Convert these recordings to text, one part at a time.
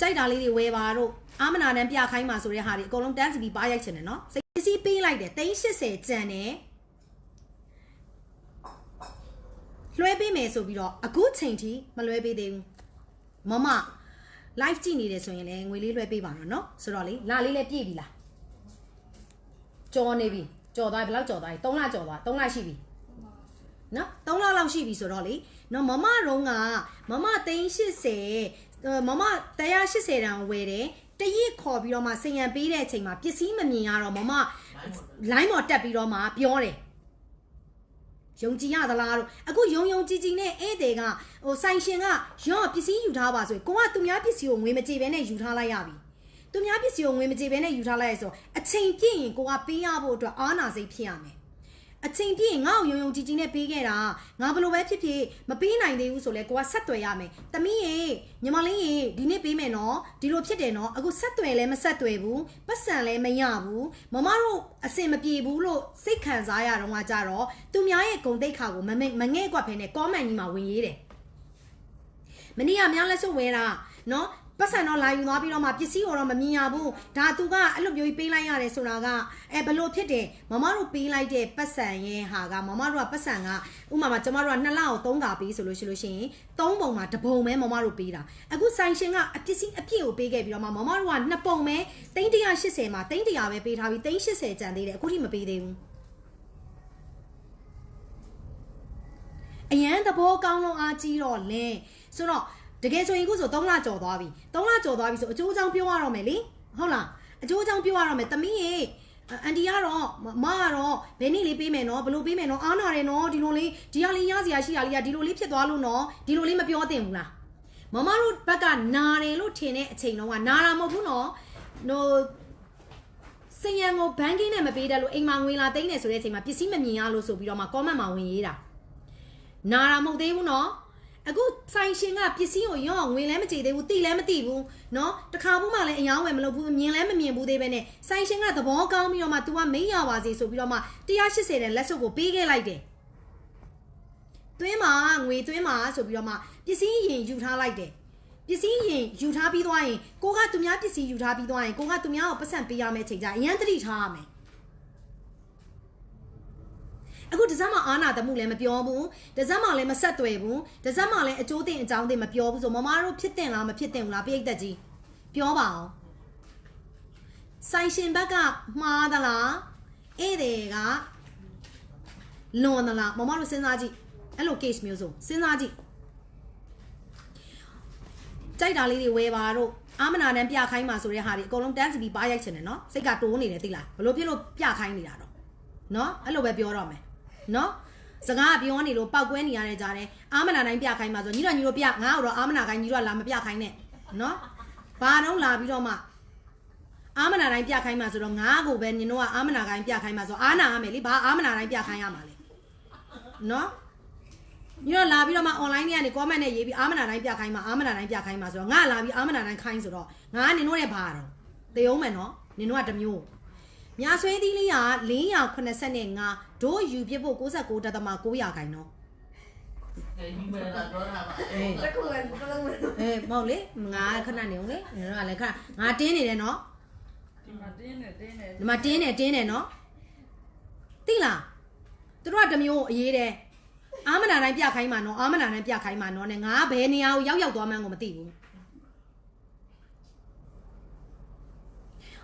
ကြိုက်တာလေးတွေဝယ်ပါတို့အာမနာတန်းပြခိုင်းပါဆိုတဲ့ဟာတွေအကုန်လုံးတန်းစီပြီးပါရိုက်ချင်တယ်နော်စိတ်စီးပေးလိုက်တယ်380ကျန်တယ်လွှဲပေးမယ်ဆိုပြီးတော့အခုချိန်ထိမလွှဲပေးသေးဘူးမမ live ကြည့်နေတယ်ဆိုရင်လည်းငွေလေးလွှဲပေးပါတော့နော်ဆိုတော့လေလာလေးလည်းပြည့်ပြီလားကြော်နေပြီကြော်သွားပြီဘယ်လောက်ကြော်သွားပြီ3လကြော်သွား3လရှိပြီနော်3လလောက်ရှိပြီဆိုတော့လေနော်မမတော့ကမမ380 မမ180တန်ဝယ်တယ်တရက်ခေါ်ပြီးတော့မှစင်ရံပေးတဲ့အချိန်မှာပစ္စည်းမမြင်ရတော့မမ line ပေါ်တက်ပြီးတော့မှပြောတယ်ယုံကြည်ရသလားတို့အခုယုံယုံကြည်ကြည်နဲ့ဧည့်သည်ကဟိုဆိုင်ရှင်ကရော့ပစ္စည်းယူထားပါဆိုရင်ကိုကသူများပစ္စည်းကိုငွေမကြေဘဲနဲ့ယူထားလိုက်ရပြီသူများပစ္စည်းကိုငွေမကြေဘဲနဲ့ယူထားလိုက်ရဆိုအချိန်ပြည့်ရင်ကိုကပေးရဖို့အတွက်အာနာစိတ်ဖြစ်ရမယ် အချိန်ပြည့်ရင်ငါ့ကိုယုံယုံကြည်ကြည်နဲ့ပေးခဲ့တာငါဘယ်လိုပဲဖြစ်ဖြစ်မပေးနိုင်သေးဘူးဆိုလဲကိုကဆက်သွယ်ရမယ်တမီးရေညီမလေးရေဒီနေ့ပေးမယ်နော်ဒီလိုဖြစ်တယ်နော်အခုဆက်သွယ်လဲမဆက်သွယ်ဘူးပတ်စံလဲမရဘူးမမတို့အစင်မပြေဘူးလို့စိတ်ခံစားရတော့ကကြတော့သူများရဲ့ဂုံတိတ်ခါကိုမမမငဲ့ကွက်ဖဲနဲ့ comment ကြီးမှာဝင်ရေးတယ်မနေ့ကမြောင်းလက်စွပ်ဝဲတာနော် ပတ်စံတော့လာယူသွားပြီးတော့မှပစ္စည်းကိုတော့မမြင်ရဘူးဒါသူကအဲ့လိုမျိုးကြီးပေးလိုက်ရတယ်ဆိုတာကအဲဘလို့ဖြစ်တယ်မမတို့ပေးလိုက်တဲ့ပတ်စံရဲ့ဟာကမမတို့ကပတ်စံကဥမာမှာကျမတို့ကနှစ်လကို3ခါပေးဆိုလို့ရှိလို့ရှိရင်3ပုံမှာတစ်ပုံပဲမမတို့ပေးတာအခုဆိုင်ရှင်ကအပစ္စည်းအပြည့်ကိုပေးခဲ့ပြီးတော့မှမမတို့ကနှစ်ပုံပဲ380မှာ300ပဲပေးထားပြီး380ကျန်သေးတယ်အခုထိမပေးသေးဘူးအရန်သဘောကောင်းလုံးအားကြီးတော့လင်းဆိုတော့ တကယ်ဆိုရင်အခုဆို3လကျော်သွားပြီ3လကျော်သွားပြီဆိုအကျိုးအကြောင်းပြောရတော့မယ်လေဟုတ်လားအကျိုးအကြောင်းပြောရတော့မယ်တမီးရေအန်တီကတော့မကတော့ဘယ်နည်းလေးပေးမယ်နော်ဘယ်လိုပေးမယ်နော်အားနာတယ်နော်ဒီလိုလေးဒီဟာလေးရစရာရှိတာလေးကဒီလိုလေးဖြစ်သွားလို့နော်ဒီလိုလေးမပြောသင့်ဘူးလားမမတို့ဘက်ကနာတယ်လို့ထင်တဲ့အချိန်တော့ကနာတာမဟုတ်ဘူးနော်ဟိုစင်ရံကိုဘန်ကင်းနဲ့မပေးတယ်လို့အိမ်မှာငွေလာသိမ်းနေဆိုတဲ့အချိန်မှာပစ္စည်းမမြင်ရလို့ဆိုပြီးတော့မှ comment မှာဝင်ရေးတာနာတာမဟုတ်သေးဘူးနော် အခုဆိုင်ရှင်ကပစ္စည်းကိုရော့ငွေလည်းမကြည့်သေးဘူးတိလည်းမတိဘူးနော်တခါဘူးမှလည်းအယောင်းဝယ်မလုပ်ဘူးမြင်လည်းမမြင်ဘူးသေးပဲနဲ့ဆိုင်ရှင်ကသဘောကောင်းပြီးတော့မှ तू ကမိတ်ရပါစေဆိုပြီးတော့မှ180တဲ့လက်စုပ်ကိုပေးခဲ့လိုက်တယ်သွင်းမှာငွေသွင်းမှာဆိုပြီးတော့မှပစ္စည်းရင်ယူထားလိုက်တယ်ပစ္စည်းရင်ယူထားပြီးသွားရင်ကိုကသူများပစ္စည်းယူထားပြီးသွားရင်ကိုကသူများကိုပတ်စံပေးရမယ့်ချိန်ကျအရန်တတိထားရမယ် အခုတစမ်းမအာနာတမှုလည်းမပြောဘူးတစမ်းမလည်းမဆက်သွယ်ဘူးတစမ်းမလည်းအကျိုးတင်အကြောင်းတင်မပြောဘူးဆိုမမတို့ဖြစ်တင်လားမဖြစ်တင်ဘူးလားပြိတ်သက်ကြီးပြောပါအောင်ဆိုင်ရှင်ဘက်ကမှားသလားဧည့်သည်ကလွန်သလားမမတို့စဉ်းစားကြည့်အဲ့လို case မျိုးဆိုစဉ်းစားကြည့်ကြိုက်တာလေးတွေဝယ်ပါတို့အာမနာတန်းပြခိုင်းပါဆိုတဲ့ဟာတွေအကုန်လုံးတန်းစီပြီးပါရိုက်ချင်တယ်နော်စိတ်ကတိုးနေတယ်သိလားဘလို့ဖြစ်လို့ပြခိုင်းနေတာတော့နော်အဲ့လိုပဲပြောတော့မယ် နော်စကားကပြောနေလို့ပောက်ကွဲနေရတဲ့ကြားတယ်အာမနာတိုင်းပြခိုင်းပါဆိုညီတော်ညီတို့ပြငါ့တော့အာမနာခိုင်းညီတို့ကလာမပြခိုင်းနဲ့နော်ဘာတော့လာပြီးတော့မှအာမနာတိုင်းပြခိုင်းပါဆိုတော့ငါ့ကိုပဲညီတို့ကအာမနာခိုင်းပြခိုင်းပါဆိုအာနာရမယ်လေဘာအာမနာတိုင်းပြခိုင်းရမှာလဲနော်ညီတို့လာပြီးတော့မှ online ထဲကနေ comment နဲ့ရေးပြီးအာမနာတိုင်းပြခိုင်းပါအာမနာတိုင်းပြခိုင်းပါဆိုတော့ငါလာပြီးအာမနာတိုင်းခိုင်းဆိုတော့ငါကနင်တို့ရဲ့ဘာတော့သေအောင်မယ်နော်နင်တို့ကတစ် မျိုးညာဆွေးသီးလေးက485ဒို့ယူပြဖို့69တက်သမ900ခိုင်နော်ဒီမဲ့လာတော့တာပါအေးတကူလည်းဘလုံးမလို့အေးမဟုတ်လေငါခဏနေအောင်လေငါကလည်းခဏငါတင်းနေတယ်နော်ဒီမှာတင်းနေတင်းနေဒီမှာတင်းနေတင်းနေနော်သိလားသူတို့ကတစ်မျိုးအရေးတယ်အာမနာတိုင်းပြခိုင်းမှာနော်အာမနာတိုင်းပြခိုင်းမှာနော်နဲ့ငါဘယ်နေရာကိုရောက်ရောက်သွားမှန်းကိုမသိဘူး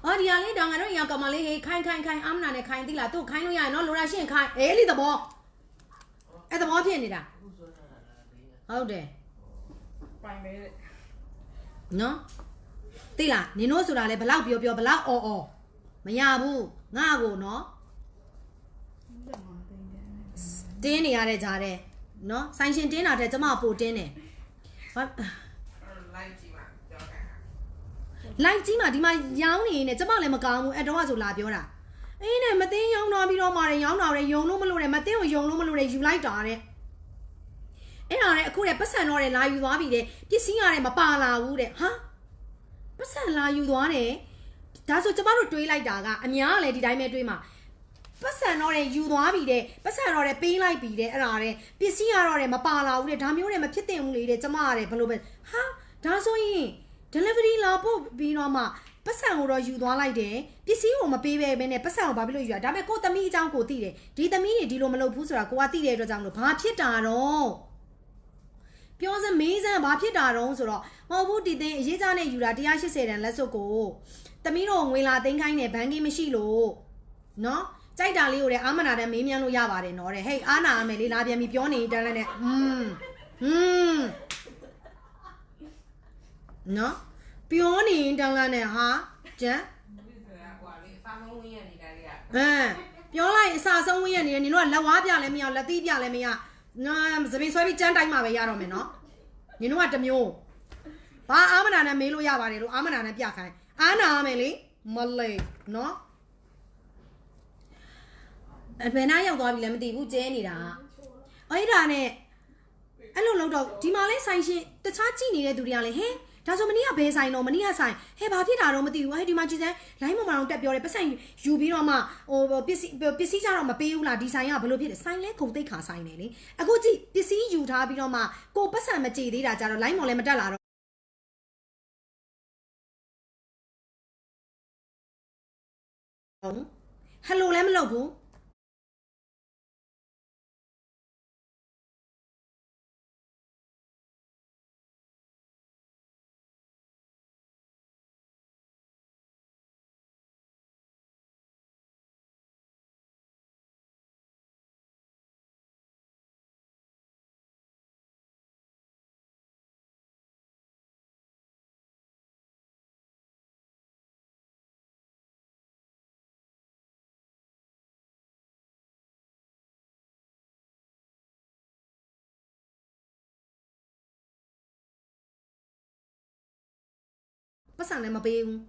အော်ဒီဟာလေးတောင်ငါတို့ရောက်ကမလေးဟေးခိုင်းခိုင်းခိုင်းအာမနာနဲ့ခိုင်းသိလားသူ့ခိုင်းလို့ရရင်နော်လိုရာရှင်းခိုင်းအေးလီသဘောအဲ့သဘောဖြစ်နေတာအခုဆိုနေတာလားဒီဟုတ်တယ်ပိုင်ပဲနော်သိလားနင်တို့ဆိုတာလေဘလောက်ပြောပြောဘလောက်အော်အော်မရဘူးငါ့ကိုနော်တင်းနေရတဲ့ကြားတဲ့နော်ဆိုင်ရှင်တင်းတာတဲ့ကျမပိုတင်းတယ်ဘာ လိုက်ကြည့်ပါကြောက်တာ လိုက်ကြီးမှာဒီမှာရောင်းနေနေကျမလည်းမကောင်းဘူးအဲ့တော့ကဆိုလာပြောတာအေးနဲ့မသိရောင်းတော့ပြီးတော့မှလည်းရောင်းတာလည်းယုံလို့မလို့နဲ့မသိကိုယုံလို့မလို့နဲ့ယူလိုက်တာတဲ့အဲ့ဒါနဲ့အခုတဲ့ပတ်စံတော့တဲ့လာယူသွားပြီတဲ့ပစ္စည်းရတယ်မပါလာဘူးတဲ့ဟာပတ်စံလာယူသွားတယ်ဒါဆိုကျမတို့တွေးလိုက်တာကအများကလည်းဒီတိုင်းပဲတွေးမှာပတ်စံတော့တဲ့ယူသွားပြီတဲ့ပတ်စံတော့တဲ့ပေးလိုက်ပြီတဲ့အဲ့ဒါတဲ့ပစ္စည်းရတော့တဲ့မပါလာဘူးတဲ့ဒါမျိုးတဲ့မဖြစ်တင်ဘူးလေတဲ့ကျမရတယ်ဘယ်လိုပဲဟာဒါဆိုရင် delivery လာ ပို့ပြီးတော့မှပတ်စံကိုတော့ယူသွားလိုက်တယ်ပစ္စည်းကိုမပေးပဲပဲနဲ့ပတ်စံကိုဘာဖြစ်လို့ယူရဒါပေမဲ့ကိုသမီးအကြောင်းကိုသိတယ်ဒီသမီးတွေဒီလိုမလုပ်ဘူးဆိုတာကိုကသိတဲ့အတွက်ကြောင့်မလို့ဘာဖြစ်တာတော့ပြောစမ်းမေးစမ်းဘာဖြစ်တာတော့ဆိုတော့မဟုတ်ဘူးဒီသိန်းအရေးကြနဲ့ယူတာ180တန်လက်စွပ်ကိုသမီးတို့ငွေလာသိန်းခိုင်းနေဘန်ကင်းမရှိလို့နော်ကြိုက်တာလေးကိုလည်းအာမနာတဲ့မေးမြန်းလို့ရပါတယ်နော်တဲ့ဟေးအာနာအမယ်လေးလာပြန်ပြီးပြောနေတန်းလည်းနဲ့อืมอืม နော်ပြောနေတန်းလည်းနဲ့ဟာကျန်ကွာလေစာမဝင်ရနေတာလေဟမ်ပြောလိုက်အစာဆုံးဝင်းရနေတယ်နင်တို့ကလက်ဝါးပြလည်းမရလက်သီးပြလည်းမရနာသပင်ဆွဲပြီးကြမ်းတိုင်းမှာပဲရတော့မယ်နော်နင်တို့ကတစ်မျိုးဘာအာမနာနဲ့မေးလို့ရပါတယ်လို့အာမနာနဲ့ပြခိုင်းအာနာမယ်လေမလေးနော်အဘယ်နာရောက်သွားပြီလဲမသိဘူးကျဲနေတာအဲ့ဒါနဲ့အဲ့လိုလောက်တော့ဒီမှာလဲဆိုင်ရှင်တခြားကြည့်နေတဲ့သူတွေကလည်းဟဲ ဒါဆိုမနေ့ကဘယ်ဆိုင်တော့မနေ့ကဆိုင်ဟဲဘာဖြစ်တာတော့မသိဘူးဟဲဒီမှာကြည်စမ်းလိုင်းမမအောင်တက်ပြောတယ်ပတ်ဆိုင်ယူပြီးတော့မှဟိုပစ္စည်းပစ္စည်းကြတော့မပေးဘူးလားဒီဆိုင်ကဘယ်လိုဖြစ်လဲဆိုင်လဲခုံတိတ်ခါဆိုင်နေလေအခုကြည့်ပစ္စည်းယူထားပြီးတော့မှကိုပတ်ဆံမကြည်သေးတာကြတော့လိုင်းမော်လည်းမတက်လာတော့ဟယ်လိုလည်းမလုပ်ဘူး ပတ်စံလည်းမပေးဘူး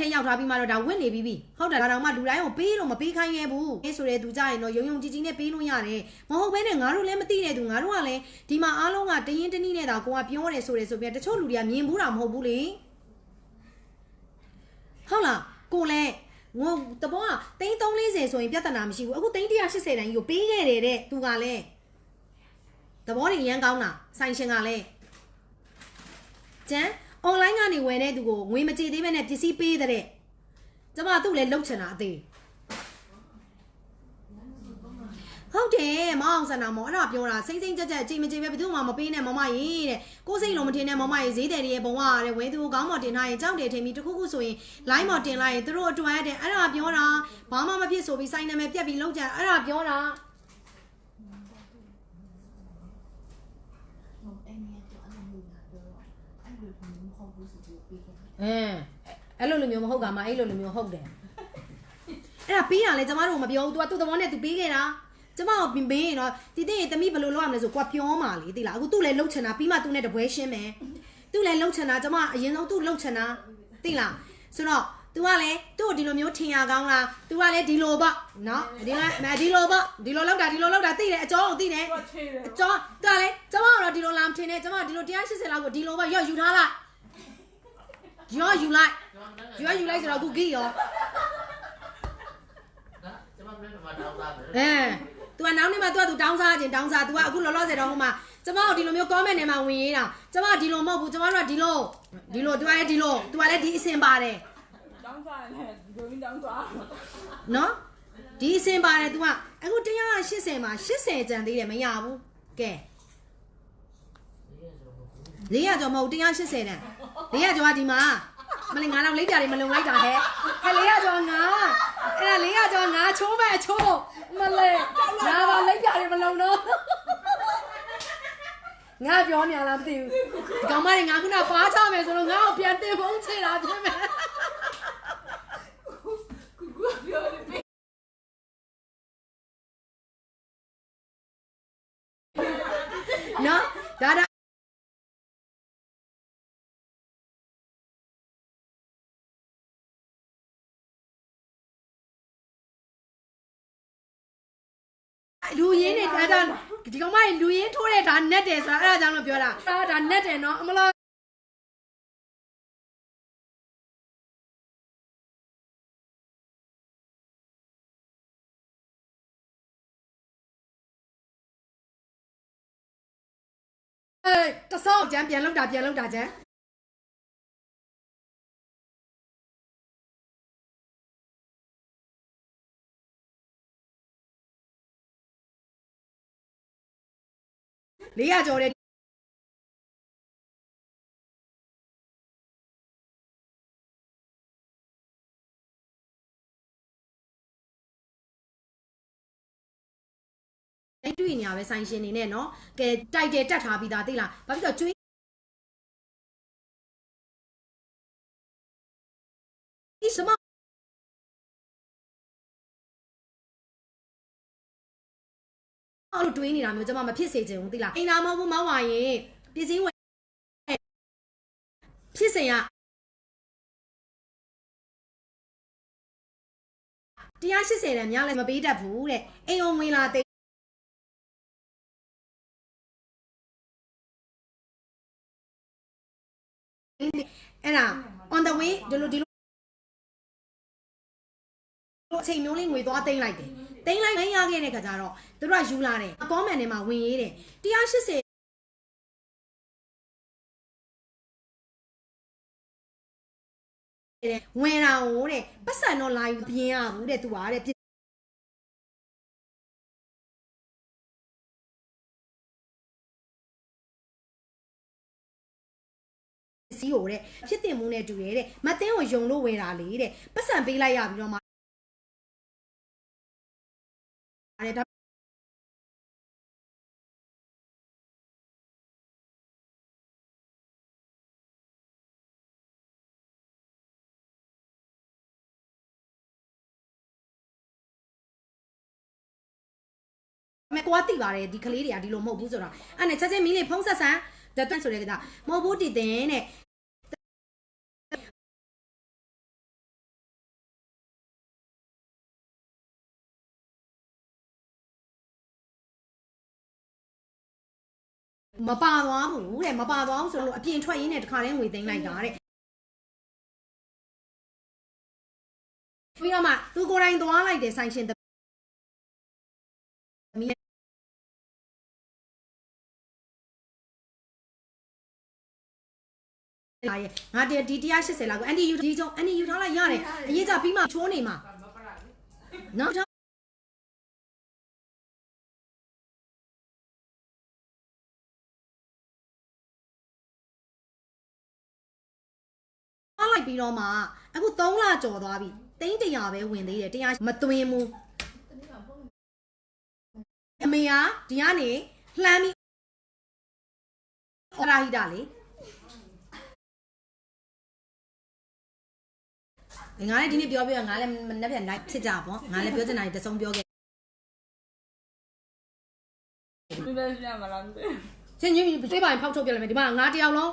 ထဲရောက်ထားပြီးမှတော့ဒါဝင့်နေပြီးပြီဟုတ်တယ်ဒါတော့မှလူတိုင်းကိုပေးလို့မပေးခိုင်းရဲဘူးအဲဆိုတဲ့သူကြရင်တော့ယုံယုံကြည်ကြည်နဲ့ပေးလို့ရတယ်မဟုတ်ဘဲနဲ့ငါတို့လည်းမသိတဲ့သူငါတို့ကလည်းဒီမှာအားလုံးကတရင်တနည်းနဲ့တော့ကိုကပြောတယ်ဆိုတယ်ဆိုပြီးတချို့လူတွေကမြင်ဘူးတာမဟုတ်ဘူးလေဟုတ်လားကိုလည်းငိုတဘောကတိန်း340ဆိုရင်ပြဿနာမရှိဘူးအခုတိန်း180တန်းကြီးကိုပေးခဲ့တယ်တဲ့သူကလည်းတဘောတွေရမ်းကောင်းတာဆိုင်ရှင်ကလည်းကျန် online ကနေဝယ်တဲ့သူကိုငွေမကြေသေးပဲနဲ့ပစ္စည်းပေးတဲ့ကျမသူ့လည်းလှုပ်ချင်တာအသေးဟုတ်တယ်မအောင်စနာမောအဲ့ဒါပြောတာစိမ့်စိမ့်ကြက်ကြက်အချိန်မချိန်ပဲဘယ်သူမှမပေးနဲ့မမကြီးတဲ့ကိုယ်စိတ်လုံးမထင်နဲ့မမကြီးဈေးတယ်တွေရဲ့ဘဝတဲ့ဝဲသူကိုကောင်းမော်တင်ထားရင်ကြောက်တယ်ထင်ပြီးတခုခုဆိုရင် line မော်တင်လိုက်ရင်သူတို့အတွက်တဲ့အဲ့ဒါပြောတာဘာမှမဖြစ်ဆိုပြီးစိုင်းနာမည်ပြက်ပြီးလောက်ကြအဲ့ဒါပြောတာ အင်းအဲ့လိုလိုမျိုးမဟုတ်ကမှအဲ့လိုလိုမျိုးဟုတ်တယ်အဲ့ဒါပေးရလဲကျမတို့မပြောဘူး तू ကသူ့သဘောနဲ့ तू ပေးခဲ့တာကျမကမေးရင်တော့တီတီရဲ့တမိဘယ်လိုလုပ်ရမလဲဆိုကွာပြောမှလေသိလားအခု तू လည်းလှုပ်ချင်တာပြီးမှ तू နဲ့တပွဲရှင်းမယ် तू လည်းလှုပ်ချင်တာကျမအရင်ဆုံး तू လှုပ်ချင်တာသိလားဆိုတော့ तू ကလည်းသူ့ကိုဒီလိုမျိုးထင်ရကောင်းလား तू ကလည်းဒီလိုပေါ့နော်ဒီကဒီလိုပေါ့ဒီလိုလောက်တာဒီလိုလောက်တာသိတယ်အကျော်ကိုသိတယ် တော့ချေးတယ် အကျော်ကလည်းကျမကတော့ဒီလိုလာမထင်နဲ့ကျမဒီလို180လောက်ကိုဒီလိုပဲရော့ယူထားလိုက် ရော့ယူလိုက် ယူရယူလိုက်ဆိုတော့အခုဂီရော ကျမလည်းမတော်တာပဲ အဲ तू ကနောက်နေ့မှ तू က तू တောင်းစားခြင်းတောင်းစား तू ကအခုလောလောဆယ်တော့ဟိုမှာကျမတို့ဒီလိုမျိုး comment ထဲမှာဝင်ရေးတာကျမဒီလိုမဟုတ်ဘူးကျမတို့ကဒီလိုဒီလို तू ကလည်းဒီလို तू ကလည်းဒီအစင်ပါတယ် တောင်းစားတယ်ဂိုင်းတောင်းစား နော်ဒီအစင်ပါတယ် तू ကအခု180မှာ80ကျန်သေးတယ်မရဘူးကဲ400ကျော်မဟုတ်180တန် 400ကျော်ကဒီမှာမလေးငါတော့လိပ်ပြာတွေမလုံလိုက်တာဟဲ့ဟဲ့400ကျော်ငါအဲ့ဒါ400ကျော်ငါချိုးမဲ့ချိုးမလေးငါတော့လိပ်ပြာတွေမလုံတော့ငါပြောနေလားမသိဘူးဒီကောင်မတွေငါခုနပါချမယ်ဆိုတော့ငါ့ကိုပြန်တင်ပုံးချတာဖြစ်မယ်ကူကူပြောနေပြီနော်ဒါဒါ လူရင်းနေဒါဒါဒီကောင်မကြီးလူရင်းထိုးတဲ့ဒါနက်တယ်ဆိုတာအဲ့ဒါကြောင့်လို့ပြောတာဒါဒါနက်တယ်နော်အမလားအေးတဆောက်ကျန်ပြန်လောက်တာပြန်လောက်တာကျ န်လေးရကြော်တဲ့အဲ့တွေ့နေရပဲဆိုင်ရှင်နေနဲ့နော်ကဲတိုက်တယ်တက်ထားပြီးသားသိလားဘာဖြစ်လို့ကျွေးဒီ什么 အဲ့လိုတွေးနေတာမျိုးကျွန်မမဖြစ်စေချင်ဘူးသိလားအိမ်သာမဟုတ်ဘူးမောင်းဝါရင်ပစ္စည်းဝယ်ဖြစ်စင်ရ180တန်များလည်းမပေးတတ်ဘူးတဲ့အိမ်အောင်ဝင်လာတဲ့အဲ့ဒါ on the way ဒီလိုဒီလိုအချိန်မျိုးလေးငွေသွားသိမ်းလိုက်တယ် သိမ်းလိုက်နိုင်ရခဲ့တဲ့ခါကျတော့သူတို့ကယူလာတယ် comment ထဲမှာဝင်ရေးတယ်180တဲ့ဝင်တာဟိုတဲ့ပတ်စံတော့လာယူပြင်းရဘူးတဲ့သူကတဲ့စီးဟိုတဲ့ဖြစ်တင်မှုနဲ့တူတယ်တဲ့မသိန်းကိုယုံလို့ဝယ်တာလေတဲ့ပတ်စံပေးလိုက်ရပြီးတော့မှ အဲ့ဒါမကွာတိပါတယ်ဒီကလေးတွေကဒီလိုမဟုတ်ဘူးဆိုတော့အဲ့နဲ့ချက်ချင်းမီးလေးဖုံးဆက်ဆန်းဒါတက်ဆိုတဲ့ကကြမဟုတ်ဘူးတည်တ င်တဲ့မပါသွားဘူးတဲ့မပါသွားဘူးဆိုလို့အပြင်ထွက်ရင်းနဲ့တခါတည်းငွေသိမ်းလိုက်တာတဲ့ပြီးတော့မှသူကိုယ်တိုင်သွားလိုက်တယ်ဆိုင်ရှင်သမီးလာရဲ့ငါတည်းဒီ180လောက်ကိုအန်တီယူဒီကြောင့်အန်တီယူထားလိုက်ရတယ်အရေးကြပြီးမှချိုးနေမှာနော ပ်အားလိုက်ပြီးတော့မှအခု3လကျော်သွားပြီတိန်းတရာပဲဝင်သေးတယ်တရားမသွင်းဘူးအမေကဒီကနေလှမ်းပြီးအော်ရာဟိတာလေငါလည်းဒီနေ့ပြောပြရငါလည်းမနေ့ပြန်လိုက်ဖြစ်ကြပေါ့ငါလည်းပြောချင်တာတွေတစုံပြောခဲ့ဒီလိုပြမလားမသိချင်းကြီးတွေးပါရင်ဖောက်ထုတ်ပြလိုက်မယ်ဒီမှာငါတယောက်လုံး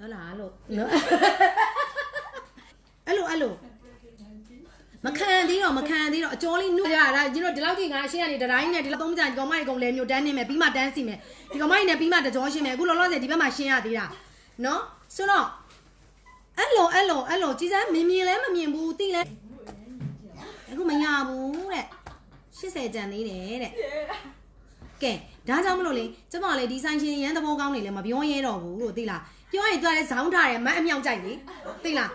ဟုတ်လားလို့နော်အဲ့လိုအဲ့လိုမခံသေးတော့မခံသေးတော့အကျော်လေးနုရတာညီတို့ဒီလောက်ကြီးငါရှင်းရနေတတိုင်းနဲ့ဒီလောက်သုံးကြဒီကောင်မကြီးကောင်လဲမျိုးတန်းနေမယ်ပြီးမှတန်းစီမယ်ဒီကောင်မကြီးနဲ့ပြီးမှတကြောရှင်းမယ်အခုလောလောဆယ်ဒီဘက်မှာရှင်းရသေးတာနော်ဆိုတော့အဲ့လိုအဲ့လိုအဲ့လိုကြည်စမ်းမမြင်လဲမမြင်ဘူးတိလဲအခုမရဘူးတဲ့80ကျန်သေးတယ်တဲ့ကဲဒါကြောင့်မလို့လေကျမလေဒီဆိုင်ရှင်ရန်သဘောကောင်းနေလဲမပြောရဲတော့ဘူးလို့သိလား ပြောရင်သူကလည်းဇောင်းထားတယ်မအမြောက်ကြိုက်လေသိလား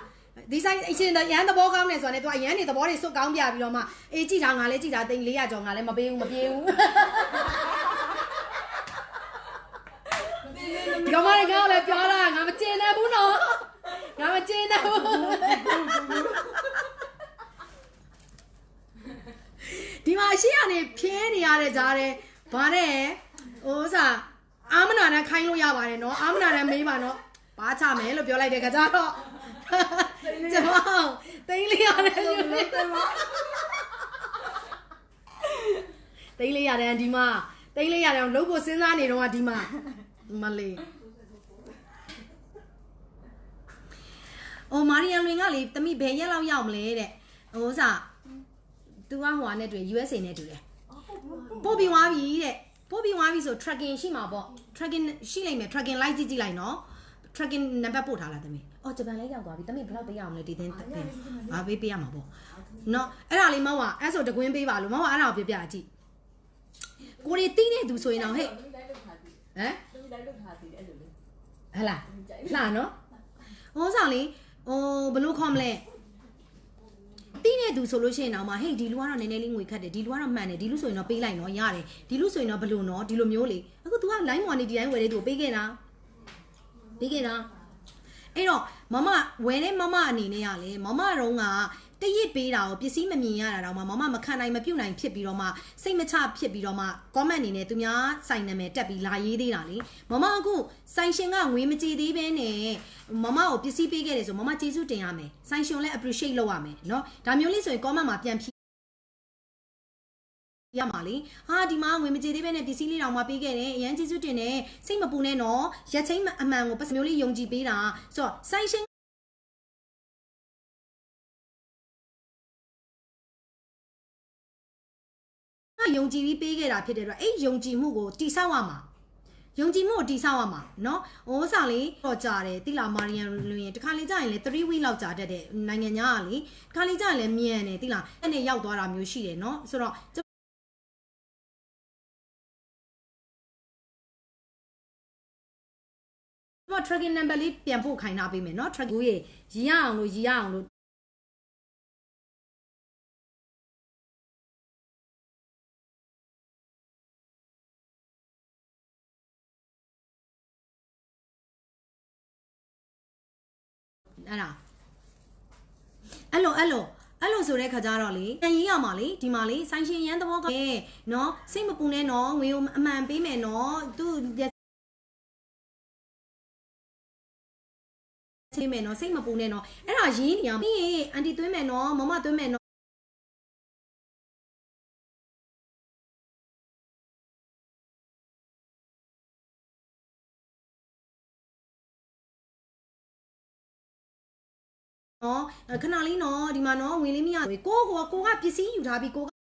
ဒီဆိုင်အရှင်ရန်သဘောကောင်းနေဆိုတော့ तू အရန်နေသဘောတွေစွတ်ကောင်းပြပြီးတော့မှအေးကြည့်တာငါလည်းကြည့်တာသိန်း400ကျော်ငါလည်းမပေးဘူးမပြေဘူးဒီကောင်မလေးကောင်းလည်းပြောတာငါမကျင်နေဘူးနော်ငါမကျင်နေဘူးရှိကနေဖြင်းနေရတဲ့ကြားတဲ့ဗါတဲ့ဟိုစားအာမနာနဲ့ခိုင်းလို့ရပါတယ်နော်အာမနာနဲ့မေးပါနော် ပါချမယ်လို့ပြောလိုက်တဲ့ခါကျတော့ကျွန်တော်တိတ်လေးရတယ်တိတ်လေးရတယ်ဒီမှာတိတ်လေးရတယ်လုံးဖို့စဉ်းစားနေတော့ဒီမှာမလေးအိုမာရီယန်လွင်ကလေတမိဘယ်ရက်လောက်ရောက်မလဲတဲ့ဟိုစားသူကဟိုဟာနဲ့တွေ့ USA နဲ့တွေ့တယ်ပို့ပြီးသွားပြီတဲ့ပို့ပြီးသွားပြီဆို tracking ရှိမှာပေါ့ tracking ရှိလိမ့်မယ် tracking လိုက်ကြည့်ကြည့်လိုက်နော် tracking နံပါတ်ပို့ထားလားတမီးအော်ဂျပန်လည်းရောက်သွားပြီတမီးဘယ်လောက်ပေးရအောင်လဲဒီသင်းတင်အာပေးပေးရမှာပေါ့နော်အဲ့ဒါလေးမောင်ကအဲ့ဆိုတကွင်းပေးပါလို့မောင်ကအဲ့ဒါကိုပြပြကြည့်ကိုရီတီးနေသူဆိုရင်တော့ဟဲ့ဟမ်ဒီလိုက်လို့ထားသေးတယ်အဲ့လိုလေဟလာလှနော်ဟောဆောင်လေးဟိုဘယ်လိုခေါ်မလဲတီးနေသူဆိုလို့ရှိရင်တော့မဟေ့ဒီလူကတော့နည်းနည်းလေးငွေခတ်တယ်ဒီလူကတော့မှန်တယ်ဒီလူဆိုရင်တော့ပေးလိုက်နော်ရတယ်ဒီလူဆိုရင်တော့ဘယ်လိုနော်ဒီလိုမျိုးလေအခု तू က line မော်နေဒီတိုင်းဝယ်တဲ့သူကိုပေးခဲ့တာ ပေးခဲ့တာအဲ့တော့မမဝယ်တဲ့မမအနေနဲ့ကလေမမတုံးကတရစ်ပေးတာကိုပစ္စည်းမမြင်ရတာတော့မှမမမခံနိုင်မပြုတ်နိုင်ဖြစ်ပြီးတော့မှစိတ်မချဖြစ်ပြီးတော့မှ comment အနေနဲ့သူများစိုင်နာမည်တက်ပြီးလာရေးသေးတာလေမမအခုစိုင်ရှင်ကငွေမကြည်သေးဘဲနဲ့မမကိုပစ္စည်းပေးခဲ့တယ်ဆိုမမကျေးဇူးတင်ရမယ်စိုင်ရှင်လည်း appreciate လုပ်ရမယ်เนาะဒါမျိုးလေးဆိုရင် comment မှာပြန်ဖြေ ရမှာလေဟာဒီမှာငွေမကြေသေးပဲနဲ့ပစ္စည်းလေးတောင်မှပေးခဲ့တယ်အရန်ကျေးဇူးတင်တယ်စိတ်မပူနဲ့နော်ရက်ချင်းအမှန်ကိုပတ်စမျိုးလေးယုံကြည်ပေးတာဆိုတော့ဆိုင်ရှင်ကယုံကြည်ပြီးပေးခဲ့တာဖြစ်တဲ့အတွက်အဲ့ယုံကြည်မှုကိုတိဆောက်ရမှာယုံကြည်မှုကိုတိဆောက်ရမှာเนาะဟိုးဆောင်လေးတော့ကြတယ်တိလာမာရီယန်လွင်ရင်တခါလေကြာရင်လေ3 week လောက်ကြာတတ်တဲ့နိုင်ငံညာကလေတခါလေကြာရင်လည်းမြန်တယ်တိလာအဲ့နဲ့ရောက်သွားတာမျိုးရှိတယ်เนาะဆိုတော့ tracking number လေးပြန်ပို့ခိုင်းထားပေးမယ်เนาะ track ကိုရေရီရအောင်လို့ရီရအောင်လို့အဲ့ဒါအဲ့လိုအဲ့လိုအဲ့လိုဆိုတဲ့ခါကျတော့လေပြန်ရေးရမှာလေဒီမှာလေဆိုင်ရှင်ရန်သဘောကဲเนาะစိတ်မပူနဲ့เนาะငွေကိုအမှန်ပေးမယ်เนาะသူ စိတ်မယ်နော်စိတ်မပူနဲ့နော်အဲ့ဒါရင်းနေရပြီးရင်အန်တီသွင်းမယ်နော်မမသွင်းမယ်နော်နော်ခဏလေးနော်ဒီမှာနော်ဝင်လေးမရဘူးကိုကိုကိုကပစ္စည်းယူထားပြီးကိုက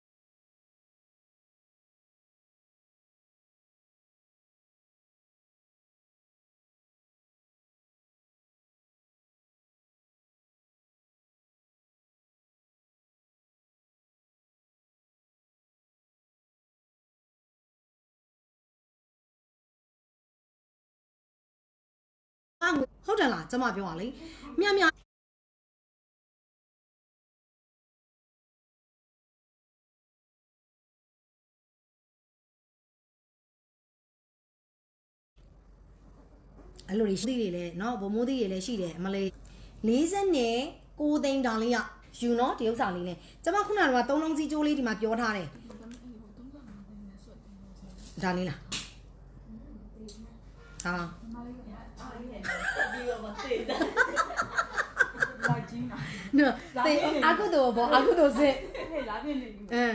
ဟုတ်တယ်လားကျမပြောပါလေမြမြအဲ့လိုတွေရှိသေးတယ်လေနော်ဗမိုးသေးတွေလည်းရှိတယ်မလေး40နဲ့6သိန်းတောင်လေးရယူနော်ဒီဥစ္စာလေးနဲ့ကျမခုနကတော့သုံးလုံးစီကျိုးလေးဒီမှာပြောထားတယ်ဒါလေးလားဟာပြီး တော့မသိတာလိုက်ကြီးနာနော်တေအကုသိုလ်ပေါ့အကုသိုလ်စစ်ဟဲ့လာပြင်းနေပြီအင်း